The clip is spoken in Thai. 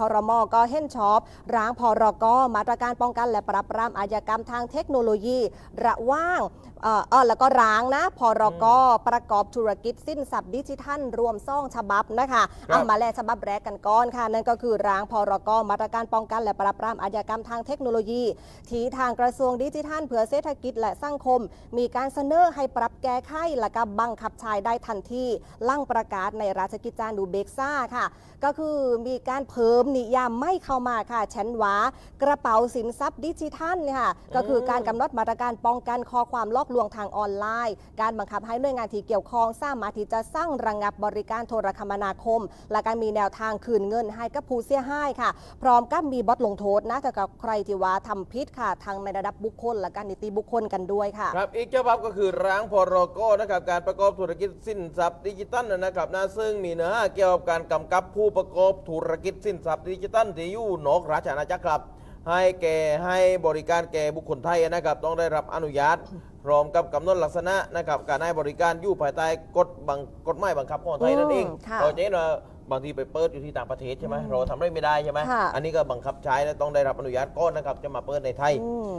คอรมอก็เห็นชอบร่างพรกมาตรการป้องกันและปราบปรามอาชญากรรมทางเทคโนโลยี ระหว่างเอ่อเออแล้วก็ร่างนะพรกประกอบธุรกิจสิ้นทรัพย์ดิจิทัล รวมซ่องฉบับนะคะครับเอามาแลฉบับแรกกันก่อนค่ะ นั่นก็คือร่างพรกมาตรการป้องกันและปราบปรามอาชญากรรมทางเทคโนโลยี ที่ทางกระทรวงดิจิทัล เพื่อเศรษฐกิจและสังคม มีการเสนอให้ปรับแก้ไขและก็บังคับใช้ได้ทันทีลั่งประกาศในราชกิจจานุเบกษาค่ะ ก็คือมีการเพิ่มนิยามไม่เข้ามาค่ะแชนหวากระเป๋าสินทรัพย์ดิจิทัลเนี่ยค่ะก็คือการกำหนดมาตรการป้องกันข้อความลอกลวงทางออนไลน์ การบังคับให้หน่วยงานที่เกี่ยวข้องสามารถที่จะสร้างระงับบริการโทรคมนาคม และการมีแนวทางคืนเงินให้กับผู้เสียหายค่ะ พร้อมกับมีบทลงโทษนะถ้ากับใครที่ว่าทำผิดค่ะทางในระดับบุคคล และการนิติบุคคลกันด้วยค่ะ ครับอีกฉบับก็คือร่างพรกนะครับการประกอบธุรกิจสินทรัพย์ดิจิตัลนะครับนะซึ่งมีเนื้อหาเกี่ยวกับการกำกับผู้ประกอบธุรกิจสินทรัพย์ดิจิตัลที่อยู่นอกราชอาณาจักรครับ ให้แก่ให้บริการแก่บุคคลไทยนะครับ ต้องได้รับอนุญาตพร้อมกับกำหนดลักษณะนะครับ การให้บริการอยู่ภายใต้กฎบังกฎหมายบังคับของไทยนั่นเองอืมค่ะเราจะเห็นว่าบางทีไปเปิดอยู่ที่ต่างประเทศใช่ไหมเราทำได้ไม่ได้ใช่ไหมค่ะ อันนี้ก็บังคับใช้และต้องได้รับอนุญาตก่อนนะครับจะมาเปิดในไทย อืม